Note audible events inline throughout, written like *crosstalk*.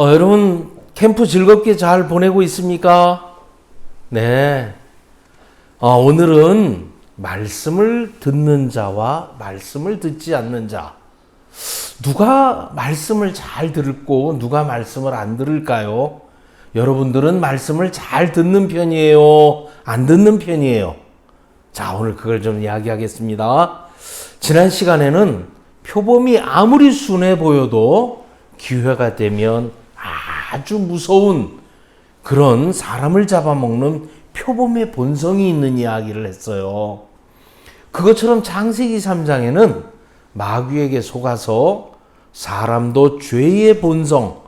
어, 여러분 캠프 즐겁게 잘 보내고 있습니까? 네. 어, 오늘은 말씀을 듣는 자와 말씀을 듣지 않는 자. 누가 말씀을 잘 듣고 누가 말씀을 안 들을까요? 여러분들은 말씀을 잘 듣는 편이에요? 안 듣는 편이에요? 자, 오늘 그걸 좀 이야기하겠습니다. 지난 시간에는 표범이 아무리 순해 보여도 기회가 되면 아주 무서운 그런 사람을 잡아먹는 표범의 본성이 있는 이야기를 했어요. 그것처럼 창세기 3장에는 마귀에게 속아서 사람도 죄의 본성,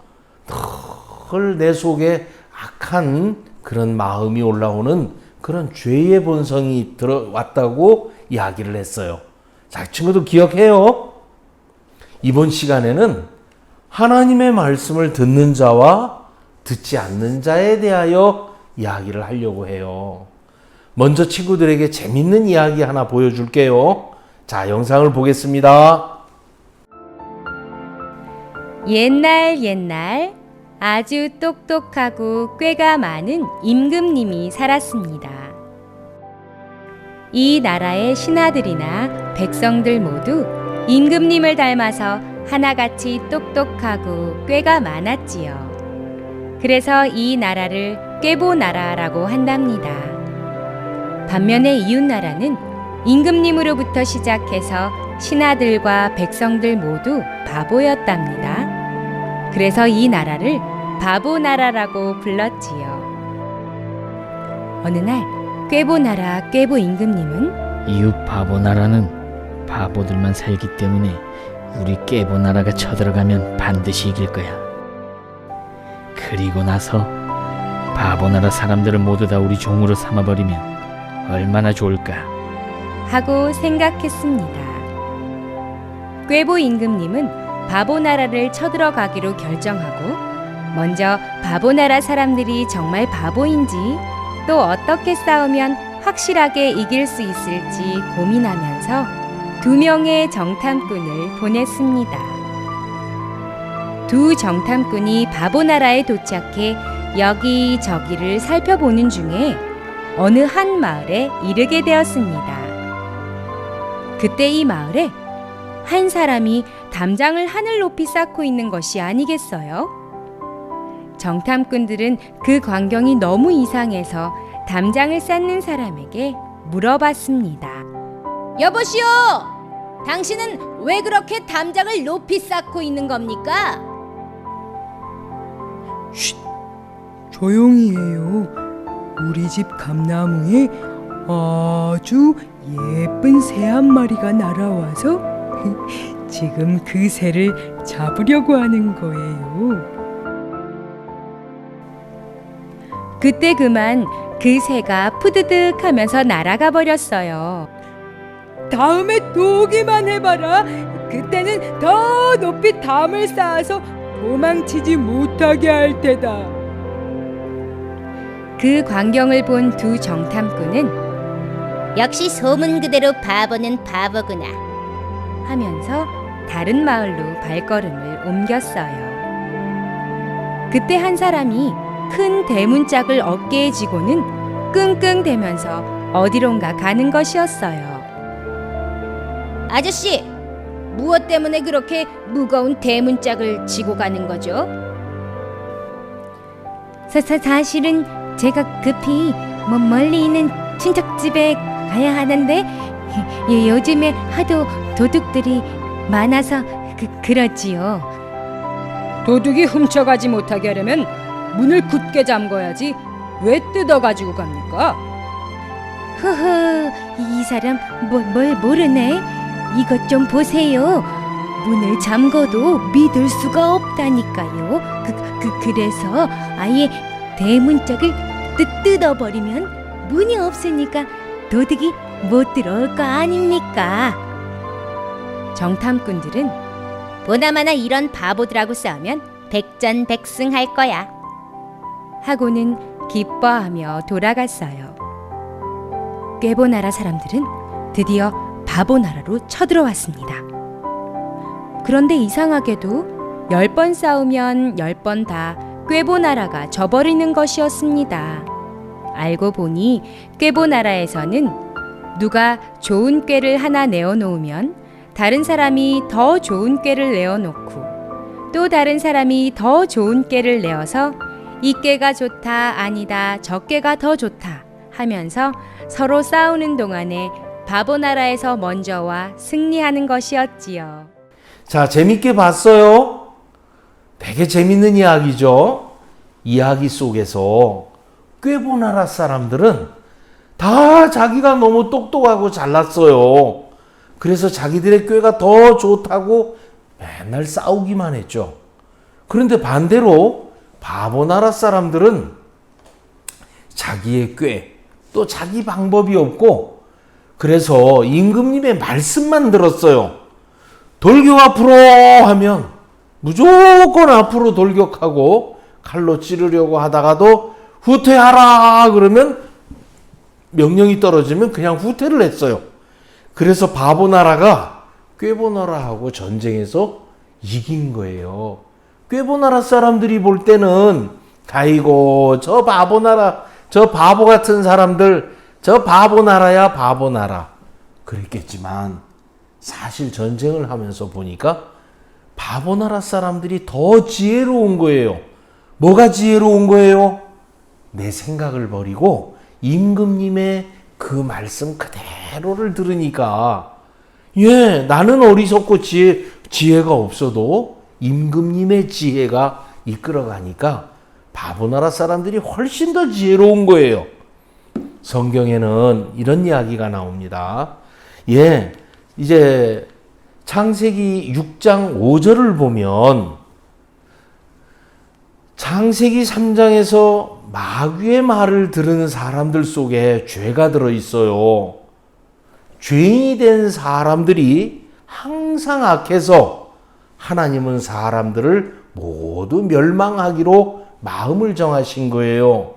늘 내 속에 악한 그런 마음이 올라오는 그런 죄의 본성이 들어왔다고 이야기를 했어요. 자, 친구들 기억해요? 이번 시간에는 하나님의 말씀을 듣는 자와 듣지 않는 자에 대하여 이야기를 하려고 해요. 먼저 친구들에게 재밌는 이야기 하나 보여줄게요. 자, 영상을 보겠습니다. 옛날 옛날 아주 똑똑하고 꾀가 많은 임금님이 살았습니다. 이 나라의 신하들이나 백성들 모두 임금님을 닮아서 하나같이 똑똑하고 꾀가 많았지요. 그래서 이 나라를 꾀보나라라고 한답니다. 반면에 이웃나라는 임금님으로부터 시작해서 신하들과 백성들 모두 바보였답니다. 그래서 이 나라를 바보나라라고 불렀지요. 어느 날 꾀보나라 꾀보 임금님은 이웃 바보 나라는 바보들만 살기 때문에 우리 깨보 나라가 쳐들어가면 반드시 이길 거야. 그리고 나서 바보 나라 사람들을 모두 다 우리 종으로 삼아버리면 얼마나 좋을까. 하고 생각했습니다. 꾀보 임금님은 바보나라를 쳐들어가기로 결정하고 먼저 바보나라 사람들이 정말 바보인지 또 어떻게 싸우면 확실하게 이길 수 있을지 고민하면서 두 명의 정탐꾼을 보냈습니다. 두 정탐꾼이 바보나라에 도착해 여기저기를 살펴보는 중에 어느 한 마을에 이르게 되었습니다. 그때 이 마을에 한 사람이 담장을 하늘 높이 쌓고 있는 것이 아니겠어요? 정탐꾼들은 그 광경이 너무 이상해서 담장을 쌓는 사람에게 물어봤습니다. 여보시오! 당신은 왜 그렇게 담장을 높이 쌓고 있는 겁니까? 조용히 해요. 우리 집 감나무에 아주 예쁜 새 한 마리가 날아와서 *laughs* 지금 그 새를 잡으려고 하는 거예요. 그때 그만 그 새가 푸드득 하면서 날아가 버렸어요. 다음에 또 오기만 해봐라. 그때는 더 높이 담을 쌓아서 도망치지 못하게 할 테다. 그 광경을 본 두 정탐꾼은 역시 소문 그대로 바보는 바보구나. 하면서 다른 마을로 발걸음을 옮겼어요. 그때 한 사람이 큰 대문짝을 어깨에 지고는 끙끙대면서 어디론가 가는 것이었어요. 아저씨, 무엇 때문에 그렇게 무거운 대문짝을 지고 가는 거죠? 사, 사, 사실은 제가 급히 뭐 멀리 있는 친척 집에 가야 하는데 요- 요즘에 하도 도둑들이 많아서 그, 그렇지요. 도둑이 훔쳐가지 못하게 하려면 문을 굳게 잠궈야지 왜 뜯어가지고 갑니까? 허허, 이 사람 뭐, 뭘 모르네. 이것 좀 보세요. 문을 잠궈도 믿을 수가 없다니까요. 그, 그 그래서 아예 대문짝을 뜯, 뜯어버리면 문이 없으니까 도둑이 못 들어올 거 아닙니까? 정탐꾼들은 보나마나 이런 바보들하고 싸우면 백전백승할 거야. 하고는 기뻐하며 돌아갔어요. 꾀보나라 사람들은 드디어 바보 나라로 쳐들어왔습니다. 그런데 이상하게도 열 번 싸우면 열 번 다 꾀보 나라가 져버리는 것이었습니다. 알고 보니 꾀보 나라에서는 누가 좋은 꾀를 하나 내어놓으면 다른 사람이 더 좋은 꾀를 내어놓고 또 다른 사람이 더 좋은 꾀를 내어서 이 꾀가 좋다 아니다 저 꾀가 더 좋다 하면서 서로 싸우는 동안에 바보나라에서 먼저 와 승리하는 것이었지요. 자, 재밌게 봤어요? 되게 재밌는 이야기죠? 이야기 속에서 꾀보나라 사람들은 다 자기가 너무 똑똑하고 잘났어요. 그래서 자기들의 꾀가 더 좋다고 맨날 싸우기만 했죠. 그런데 반대로 바보나라 사람들은 자기의 꾀, 또 자기 방법이 없고, 그래서 임금님의 말씀만 들었어요. 돌격 앞으로 하면 무조건 앞으로 돌격하고 칼로 찌르려고 하다가도 후퇴하라 그러면 명령이 떨어지면 그냥 후퇴를 했어요. 그래서 바보 나라가 꾀보 나라하고 전쟁에서 이긴 거예요. 꾀보 나라 사람들이 볼 때는 아이고 저 바보 나라 저 바보 같은 사람들 저 바보 나라야 바보 나라 그랬겠지만 사실 전쟁을 하면서 보니까 바보 나라 사람들이 더 지혜로운 거예요. 뭐가 지혜로운 거예요? 내 생각을 버리고 임금님의 그 말씀 그대로를 들으니까 예, 나는 어리석고 지혜, 지혜가 없어도 임금님의 지혜가 이끌어가니까 바보 나라 사람들이 훨씬 더 지혜로운 거예요. 성경에는 이런 이야기가 나옵니다. 예, 이제 창세기 6장 5절을 보면 창세기 3장에서 마귀의 말을 들은 사람들 속에 죄가 들어 있어요. 죄인이 된 사람들이 항상 악해서 하나님은 사람들을 모두 멸망하기로 마음을 정하신 거예요.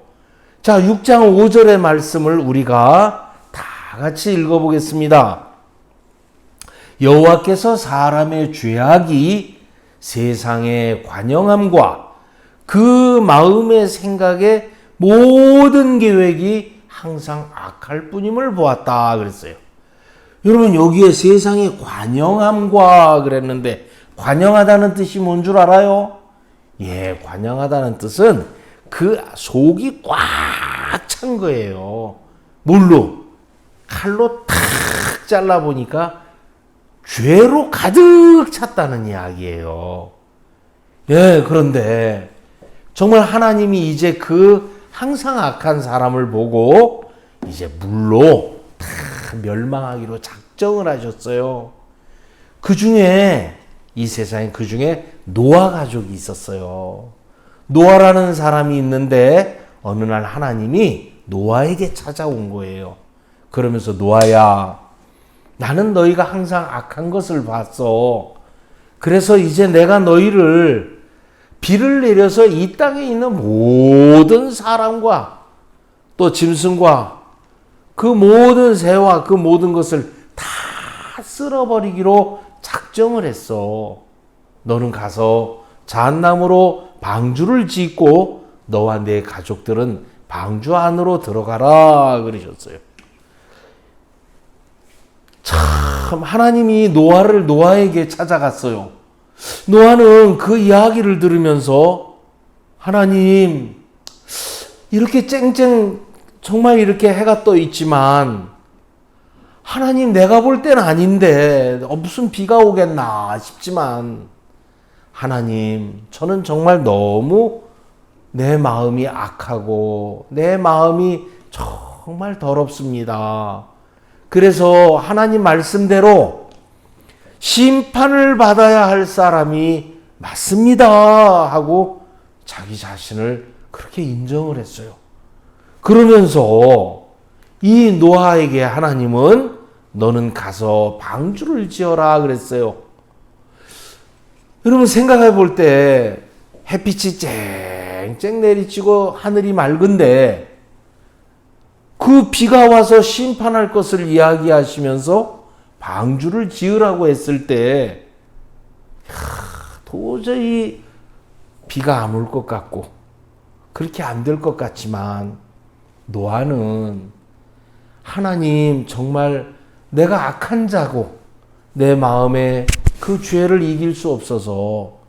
자, 6장 5절의 말씀을 우리가 다 같이 읽어보겠습니다. 여호와께서 사람의 죄악이 세상의 관영함과 그 마음의 생각의 모든 계획이 항상 악할 뿐임을 보았다 그랬어요. 여러분 여기에 세상의 관영함과 그랬는데 관영하다는 뜻이 뭔 줄 알아요? 예, 관영하다는 뜻은 그 속이 꽉 찬 거예요. 뭘로? 칼로 탁 잘라 보니까 죄로 가득 찼다는 이야기예요. 예, 그런데 정말 하나님이 이제 그 항상 악한 사람을 보고 이제 물로 다 멸망하기로 작정을 하셨어요. 그 중에 이 세상에 그 중에 노아 가족이 있었어요. 노아라는 사람이 있는데 어느 날 하나님이 노아에게 찾아온 거예요. 그러면서 노아야, 나는 너희가 항상 악한 것을 봤어. 그래서 이제 내가 너희를 비를 내려서 이 땅에 있는 모든 사람과 또 짐승과 그 모든 새와 그 모든 것을 다 쓸어버리기로 작정을 했어. 너는 가서 잣나무로 방주를 짓고 너와 내 가족들은 방주 안으로 들어가라 그러셨어요. 참 하나님이 노아를 노아에게 찾아갔어요. 노아는 그 이야기를 들으면서 하나님 이렇게 쨍쨍 정말 이렇게 해가 떠 있지만 하나님 내가 볼 때는 아닌데 어, 무슨 비가 오겠나 싶지만 하나님 저는 정말 너무 내 마음이 악하고 내 마음이 정말 더럽습니다. 그래서 하나님 말씀대로 심판을 받아야 할 사람이 맞습니다. 하고 자기 자신을 그렇게 인정을 했어요. 그러면서 이 노아에게 하나님은 너는 가서 방주를 지어라 그랬어요. 여러분 생각해 볼 때 햇빛이 쨍쨍 내리치고 하늘이 맑은데 그 비가 와서 심판할 것을 이야기하시면서 방주를 지으라고 했을 때 하, 도저히 비가 안 올 것 같고 그렇게 안 될 것 같지만 노아는 하나님 정말 내가 악한 자고 내 마음에 그 죄를 이길 수 없어서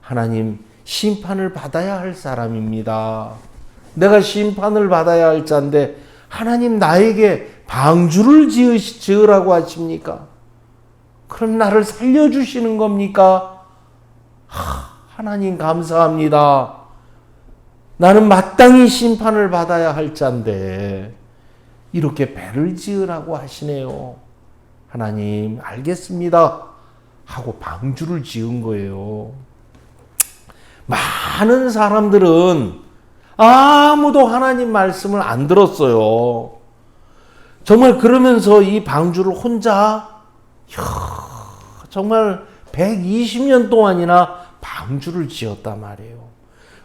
하나님 심판을 받아야 할 사람입니다. 내가 심판을 받아야 할 자인데 하나님 나에게 방주를 지으, 지으라고 하십니까? 그럼 나를 살려주시는 겁니까? 하, 하나님 감사합니다. 나는 마땅히 심판을 받아야 할 자인데 이렇게 배를 지으라고 하시네요. 하나님 알겠습니다. 하고 방주를 지은 거예요. 많은 사람들은 아무도 하나님 말씀을 안 들었어요. 정말 그러면서 이 방주를 혼자 이야, 정말 120년 동안이나 방주를 지었단 말이에요.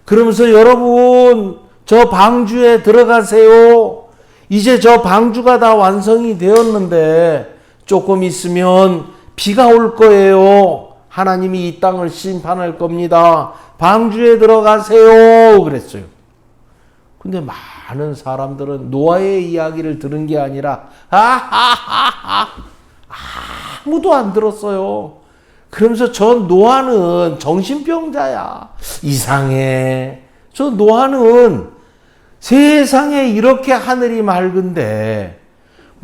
그러면서 여러분 저 방주에 들어가세요. 이제 저 방주가 다 완성이 되었는데 조금 있으면 비가 올 거예요. 하나님이 이 땅을 심판할 겁니다. 방주에 들어가세요. 그랬어요. 근데 많은 사람들은 노아의 이야기를 들은 게 아니라 아하하하 아무도 안 들었어요. 그러면서 저 노아는 정신병자야. 이상해. 저 노아는 세상에 이렇게 하늘이 맑은데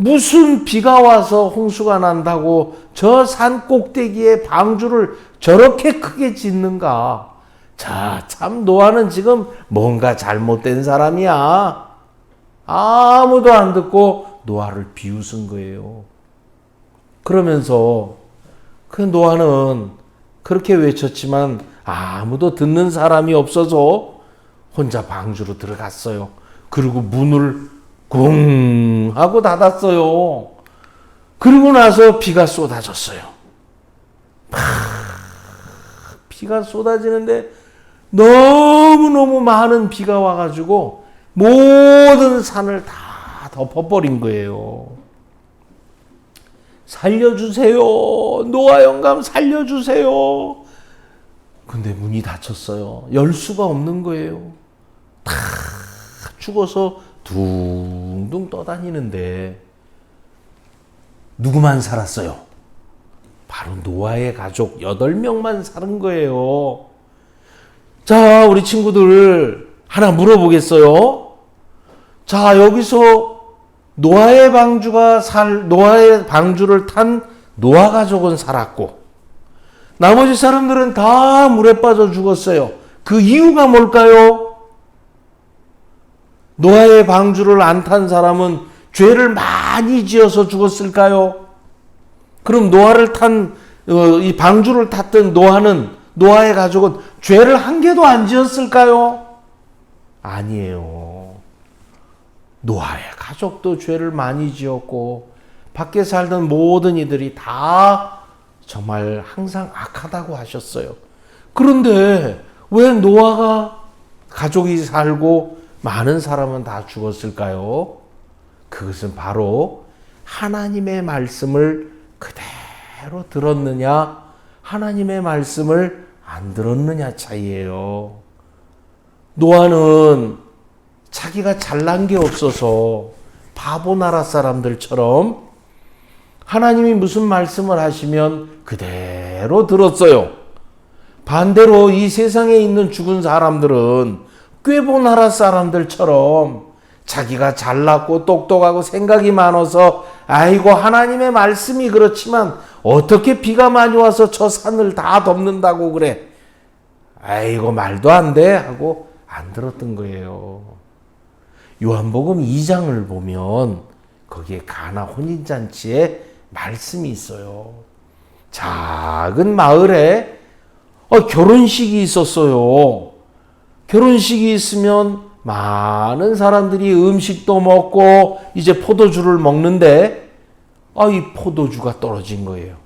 무슨 비가 와서 홍수가 난다고 저 산 꼭대기에 방주를 저렇게 크게 짓는가? 자, 참 노아는 지금 뭔가 잘못된 사람이야. 아무도 안 듣고 노아를 비웃은 거예요. 그러면서 그 노아는 그렇게 외쳤지만 아무도 듣는 사람이 없어서 혼자 방주로 들어갔어요. 그리고 문을 쿵 하고 닫았어요. 그리고 나서 비가 쏟아졌어요. 팍 비가 쏟아지는데 너무너무 많은 비가 와가지고 모든 산을 다 덮어버린 거예요. 살려주세요. 노아 영감 살려주세요. 근데 문이 닫혔어요. 열 수가 없는 거예요. 다 죽어서 둥둥 떠다니는데 누구만 살았어요? 바로 노아의 가족 8명만 사는 거예요. 자, 우리 친구들 하나 물어보겠어요? 자, 여기서 노아의 방주가 살 노아의 방주를 탄 노아 가족은 살았고 나머지 사람들은 다 물에 빠져 죽었어요. 그 이유가 뭘까요? 노아의 방주를 안 탄 사람은 죄를 많이 지어서 죽었을까요? 그럼 노아를 탄, 어, 이 방주를 탔던 노아는, 노아의 가족은 죄를 한 개도 안 지었을까요? 아니에요. 노아의 가족도 죄를 많이 지었고, 밖에 살던 모든 이들이 다 정말 항상 악하다고 하셨어요. 그런데 왜 노아가 가족이 살고 많은 사람은 다 죽었을까요? 그것은 바로 하나님의 말씀을 그대로 들었느냐, 하나님의 말씀을 안 들었느냐 차이예요. 노아는 자기가 잘난 게 없어서 바보 나라 사람들처럼 하나님이 무슨 말씀을 하시면 그대로 들었어요. 반대로 이 세상에 있는 죽은 사람들은 꾀보 나라 사람들처럼 자기가 잘났고 똑똑하고 생각이 많아서 아이고 하나님의 말씀이 그렇지만 어떻게 비가 많이 와서 저 산을 다 덮는다고 그래. 아이고 말도 안 돼 하고 안 들었던 거예요. 요한복음 2장을 보면 거기에 가나 혼인잔치에 말씀이 있어요. 작은 마을에 어, 결혼식이 있었어요. 결혼식이 있으면 많은 사람들이 음식도 먹고 이제 포도주를 먹는데 아, 이 포도주가 떨어진 거예요.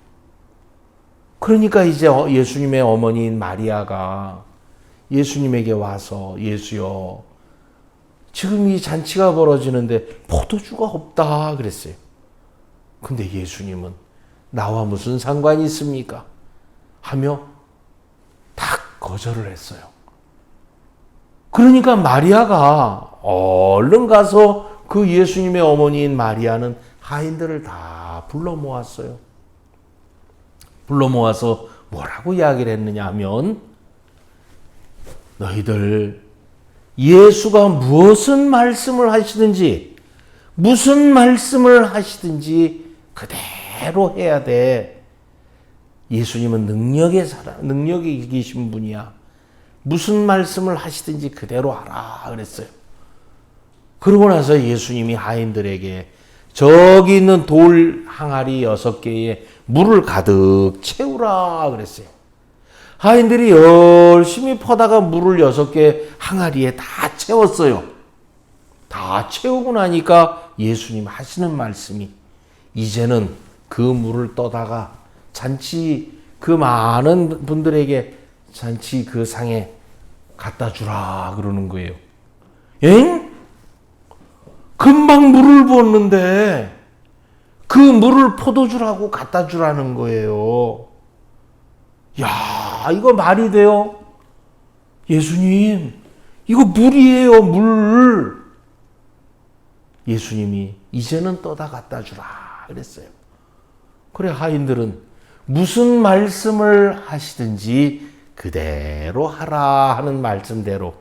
그러니까 이제 어, 예수님의 어머니인 마리아가 예수님에게 와서 예수여 지금 이 잔치가 벌어지는데 포도주가 없다 그랬어요. 근데 예수님은 나와 무슨 상관이 있습니까? 하며 다 거절을 했어요. 그러니까 마리아가 얼른 가서 그 예수님의 어머니인 마리아는 하인들을 다 불러 모았어요. 불러 모아서 뭐라고 이야기를 했느냐 하면 너희들 예수가 무엇은 말씀을 하시든지 무슨 말씀을 하시든지 그대로 해야 돼. 예수님은 능력의 사람, 능력이 이기신 분이야. 무슨 말씀을 하시든지 그대로 하라 그랬어요. 그러고 나서 예수님이 하인들에게 저기 있는 돌 항아리 여섯 개에 물을 가득 채우라 그랬어요. 하인들이 열심히 퍼다가 물을 여섯 개 항아리에 다 채웠어요. 다 채우고 나니까 예수님 하시는 말씀이 이제는 그 물을 떠다가 잔치 그 많은 분들에게 잔치 그 상에 갖다 주라 그러는 거예요. 엥? 금방 물을 부었는데 그 물을 포도주라고 갖다 주라는 거예요. 야, 이거 말이 돼요? 예수님, 이거 물이에요, 물. 예수님이 이제는 떠다 갖다 주라 그랬어요. 그래 하인들은 무슨 말씀을 하시든지 그대로 하라 하는 말씀대로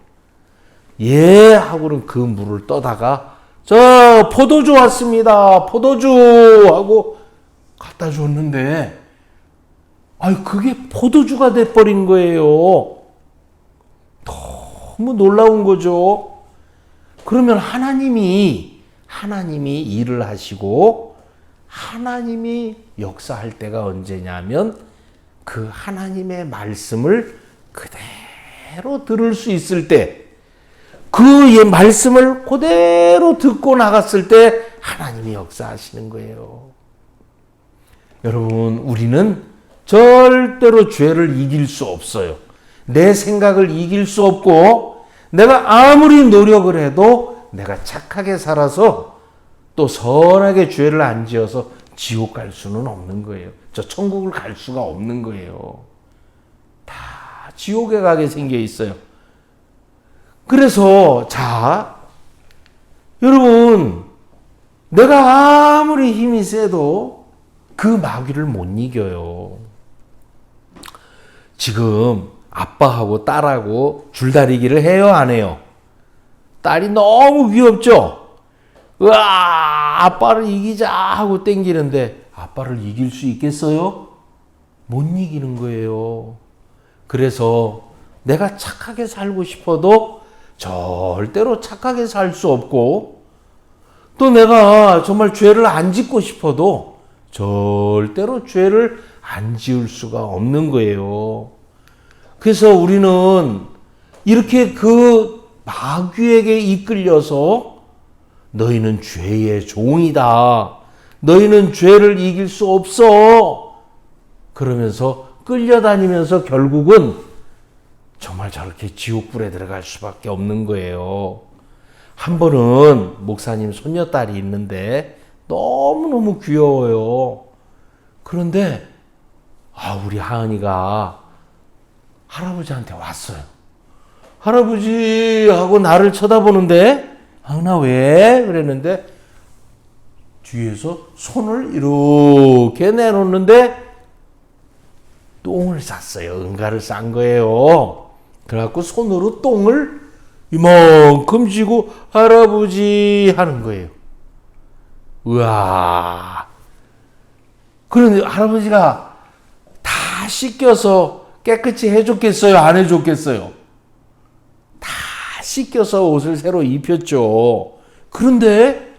예 하고는 그 물을 떠다가 저 포도주 왔습니다. 포도주 하고 갖다 줬는데 아유 그게 포도주가 돼 버린 거예요. 너무 놀라운 거죠. 그러면 하나님이 하나님이 일을 하시고 하나님이 역사할 때가 언제냐면 그 하나님의 말씀을 그대로 들을 수 있을 때 그의 말씀을 그대로 듣고 나갔을 때 하나님이 역사하시는 거예요. 여러분, 우리는 절대로 죄를 이길 수 없어요. 내 생각을 이길 수 없고, 내가 아무리 노력을 해도 내가 착하게 살아서 또 선하게 죄를 안 지어서 지옥 갈 수는 없는 거예요. 저 천국을 갈 수가 없는 거예요. 다 지옥에 가게 생겨 있어요. 그래서 자 여러분 내가 아무리 힘이 세도 그 마귀를 못 이겨요. 지금 아빠하고 딸하고 줄다리기를 해요 안 해요? 딸이 너무 귀엽죠? 으아 아빠를 이기자 하고 땡기는데 아빠를 이길 수 있겠어요? 못 이기는 거예요. 그래서 내가 착하게 살고 싶어도 절대로 착하게 살 수 없고 또 내가 정말 죄를 안 짓고 싶어도 절대로 죄를 안 지을 수가 없는 거예요. 그래서 우리는 이렇게 그 마귀에게 이끌려서 너희는 죄의 종이다. 너희는 죄를 이길 수 없어. 그러면서 끌려다니면서 결국은 정말 저렇게 지옥불에 들어갈 수밖에 없는 거예요. 한 번은 목사님 손녀딸이 있는데 너무너무 귀여워요. 그런데 아, 우리 하은이가 할아버지한테 왔어요. 할아버지 하고 나를 쳐다보는데 하은아 왜? 그랬는데 뒤에서 손을 이렇게 내놓는데 똥을 쌌어요. 응가를 싼 거예요. 그래갖고 손으로 똥을 이만큼 쥐고 할아버지 하는 거예요. 우와. 그런데 할아버지가 다 씻겨서 깨끗이 해줬겠어요? 안 해줬겠어요? 다 씻겨서 옷을 새로 입혔죠. 그런데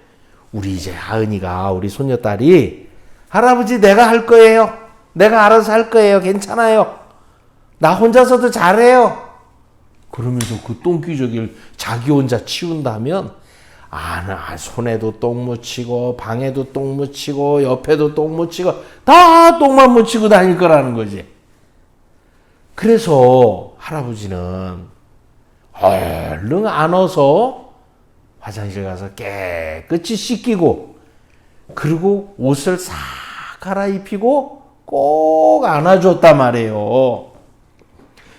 우리 이제 하은이가 우리 손녀딸이 할아버지 내가 할 거예요. 내가 알아서 할 거예요. 괜찮아요. 나 혼자서도 잘해요. 그러면서 그 똥기저귀를 자기 혼자 치운다면 아, 손에도 똥 묻히고 방에도 똥 묻히고 옆에도 똥 묻히고 다 똥만 묻히고 다닐 거라는 거지. 그래서 할아버지는 얼른 안어서 화장실 가서 깨끗이 씻기고 그리고 옷을 싹 갈아입히고 꼭 안아줬단 말이에요.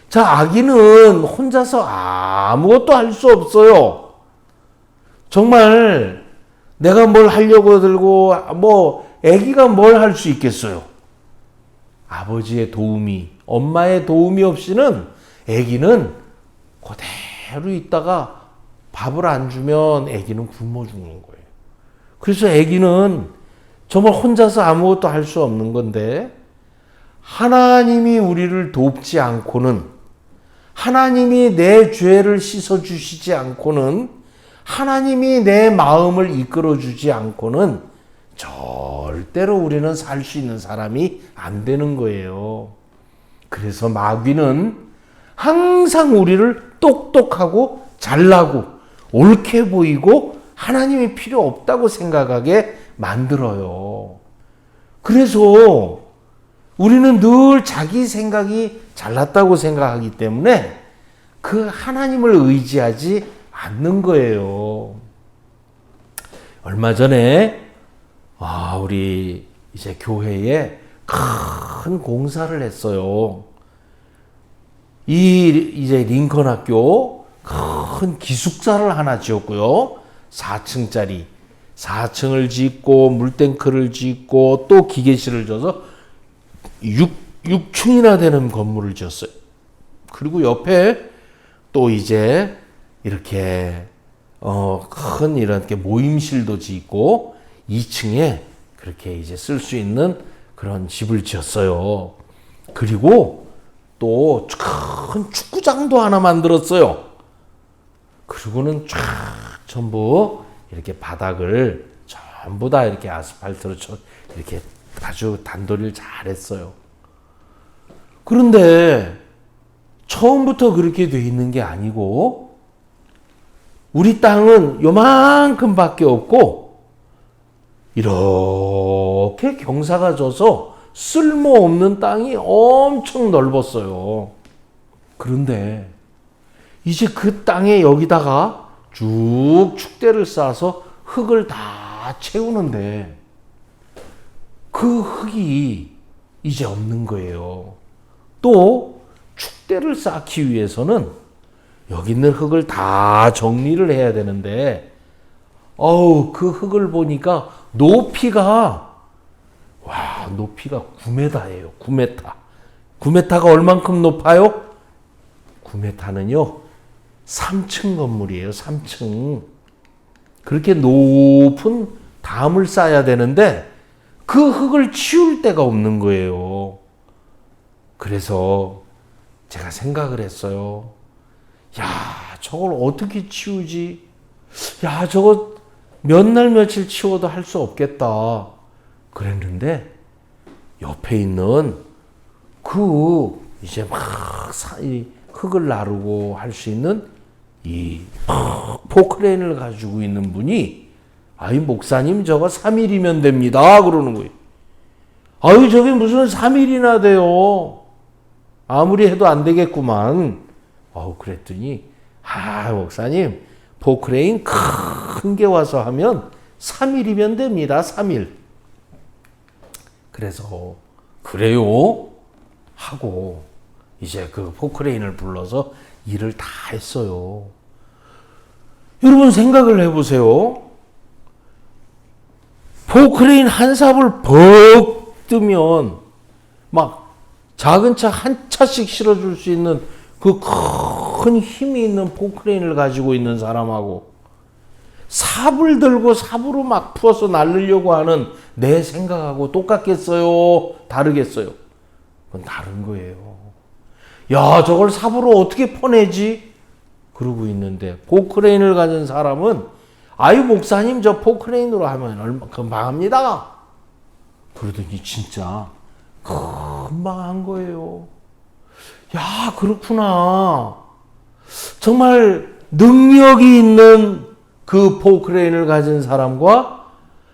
자, 아기는 혼자서 아무것도 할 수 없어요. 정말 내가 뭘 하려고 들고 뭐 아기가 뭘 할 수 있겠어요? 아버지의 도움이 엄마의 도움이 없이는 아기는 그대로 있다가 밥을 안 주면 아기는 굶어 죽는 거예요. 그래서 아기는 정말 혼자서 아무것도 할 수 없는 건데 하나님이 우리를 돕지 않고는 하나님이 내 죄를 씻어 주시지 않고는 하나님이 내 마음을 이끌어 주지 않고는 절대로 우리는 살 수 있는 사람이 안 되는 거예요. 그래서 마귀는 항상 우리를 똑똑하고 잘나고 옳게 보이고 하나님이 필요 없다고 생각하게 만들어요. 그래서 우리는 늘 자기 생각이 잘났다고 생각하기 때문에 그 하나님을 의지하지 않는 거예요. 얼마 전에 아, 우리 이제 교회에 큰 공사를 했어요. 이 이제 링컨 학교 큰 기숙사를 하나 지었고요. 4층짜리 4층을 짓고 물탱크를 짓고 또 기계실을 줘서 6, 6층이나 되는 건물을 지었어요. 그리고 옆에 또 이제 이렇게 어, 큰 이런 게 모임실도 짓고 2층에 그렇게 이제 쓸 수 있는 그런 집을 지었어요. 그리고 또 큰 축구장도 하나 만들었어요. 그리고는 쫙 전부 이렇게 바닥을 전부 다 이렇게 아스팔트로 쳐 이렇게 아주 단도리를 잘 했어요. 그런데 처음부터 그렇게 돼 있는 게 아니고 우리 땅은 요만큼밖에 없고 이렇게 경사가 져서 쓸모없는 땅이 엄청 넓었어요. 그런데 이제 그 땅에 여기다가 쭉 축대를 쌓아서 흙을 다 채우는데 그 흙이 이제 없는 거예요. 또 축대를 쌓기 위해서는 여기 있는 흙을 다 정리를 해야 되는데 어우 그 흙을 보니까 높이가 와 높이가 9m예요. 9m. 9m가 얼만큼 높아요? 9m는요 3층 건물이에요. 3층. 그렇게 높은 담을 쌓아야 되는데 그 흙을 치울 데가 없는 거예요. 그래서 제가 생각을 했어요. 야, 저걸 어떻게 치우지? 야, 저거 몇 날 며칠 치워도 할 수 없겠다. 그랬는데 옆에 있는 그 이제 막 사- 이 흙을 나르고 할 수 있는 이 포크레인을 가지고 있는 분이 아이 목사님 저거 3일이면 됩니다 그러는 거예요. 아유 저게 무슨 3일이나 돼요. 아무리 해도 안 되겠구만. 어우 그랬더니 아 목사님 포크레인 큰 게 와서 하면 3일이면 됩니다. 3일. 그래서 그래요 하고 이제 그 포크레인을 불러서 일을 다 했어요. 여러분 생각을 해보세요. 포크레인 한 삽을 벅 뜨면 막 작은 차 한 차씩 실어줄 수 있는 그 큰 힘이 있는 포크레인을 가지고 있는 사람하고 삽을 들고 삽으로 막 풀어서 날르려고 하는 내 생각하고 똑같겠어요? 다르겠어요? 그건 다른 거예요. 야, 저걸 삽으로 어떻게 퍼내지? 그러고 있는데, 포크레인을 가진 사람은, 아유, 목사님, 저 포크레인으로 하면 얼마, 금방 합니다. 그러더니 진짜, 금방 한 거예요. 야, 그렇구나. 정말 능력이 있는 그 포크레인을 가진 사람과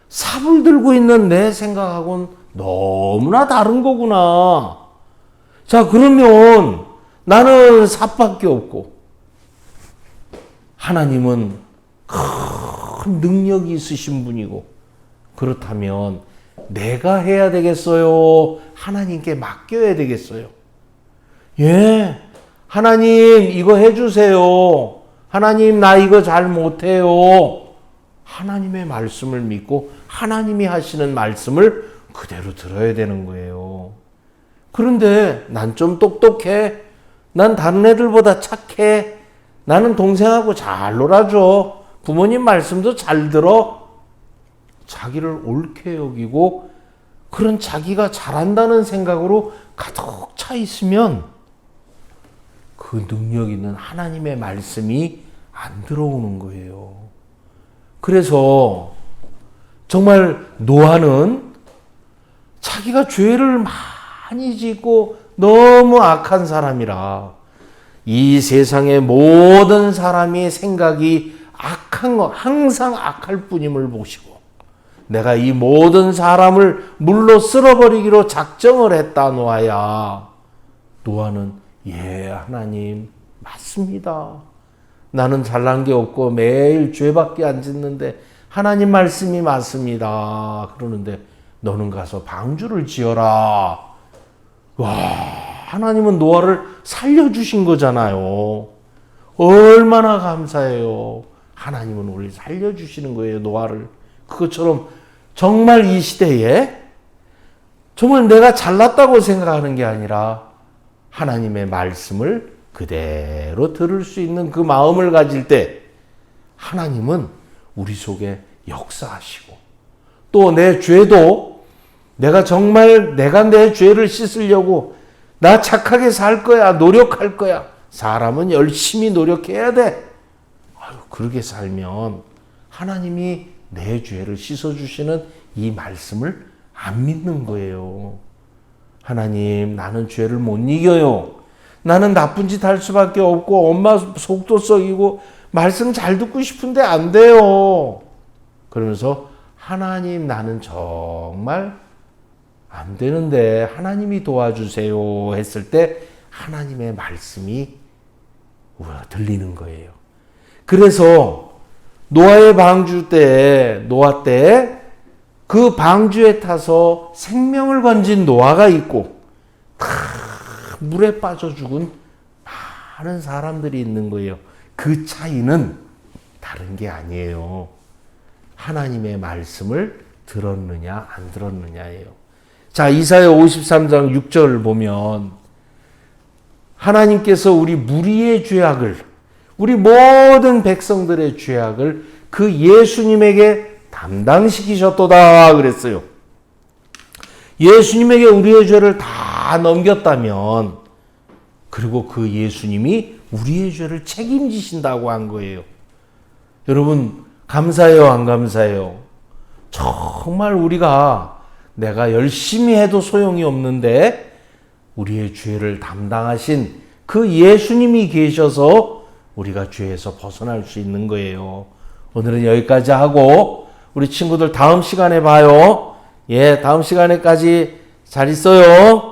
삽을 들고 있는 내 생각하고는 너무나 다른 거구나. 자, 그러면 나는 삽밖에 없고 하나님은 큰 능력이 있으신 분이고 그렇다면 내가 해야 되겠어요? 하나님께 맡겨야 되겠어요? 예. 하나님, 이거 해주세요. 하나님, 나 이거 잘 못해요. 하나님의 말씀을 믿고 하나님이 하시는 말씀을 그대로 들어야 되는 거예요. 그런데 난 좀 똑똑해. 난 다른 애들보다 착해. 나는 동생하고 잘 놀아줘. 부모님 말씀도 잘 들어. 자기를 옳게 여기고 그런 자기가 잘한다는 생각으로 가득 차 있으면 그 능력 있는 하나님의 말씀이 안 들어오는 거예요. 그래서 정말 노아는 자기가 죄를 많이 짓고 너무 악한 사람이라 이 세상의 모든 사람이 생각이 악한 거 항상 악할 뿐임을 보시고 내가 이 모든 사람을 물로 쓸어버리기로 작정을 했다 노아야 노아는 예 하나님 맞습니다. 나는 잘난 게 없고 매일 죄밖에 안 짓는데 하나님 말씀이 맞습니다. 그러는데 너는 가서 방주를 지어라. 와 하나님은 노아를 살려주신 거잖아요. 얼마나 감사해요. 하나님은 우리를 살려주시는 거예요 노아를. 그것처럼 정말 이 시대에 정말 내가 잘났다고 생각하는 게 아니라 하나님의 말씀을 그대로 들을 수 있는 그 마음을 가질 때 하나님은 우리 속에 역사하시고 또 내 죄도 내가 정말 내가 내 죄를 씻으려고 나 착하게 살 거야 노력할 거야 사람은 열심히 노력해야 돼 아유 그렇게 살면 하나님이 내 죄를 씻어주시는 이 말씀을 안 믿는 거예요. 하나님, 나는 죄를 못 이겨요. 나는 나쁜 짓 할 수밖에 없고, 엄마 속도 썩이고, 말씀 잘 듣고 싶은데 안 돼요. 그러면서, 하나님, 나는 정말 안 되는데, 하나님이 도와주세요. 했을 때, 하나님의 말씀이 우와, 들리는 거예요. 그래서, 노아의 방주 때, 노아 때, 그 방주에 타서 생명을 건진 노아가 있고, 다 물에 빠져 죽은 많은 사람들이 있는 거예요. 그 차이는 다른 게 아니에요. 하나님의 말씀을 들었느냐, 안 들었느냐예요. 자, 이사야 53장 6절 보면, 하나님께서 우리 무리의 죄악을, 우리 모든 백성들의 죄악을 그 예수님에게 담당시키셨도다 그랬어요. 예수님에게 우리의 죄를 다 넘겼다면 그리고 그 예수님이 우리의 죄를 책임지신다고 한 거예요. 여러분 감사해요 안 감사해요? 정말 우리가 내가 열심히 해도 소용이 없는데 우리의 죄를 담당하신 그 예수님이 계셔서 우리가 죄에서 벗어날 수 있는 거예요. 오늘은 여기까지 하고 우리 친구들 다음 시간에 봐요. 예, 다음 시간에까지 잘 있어요.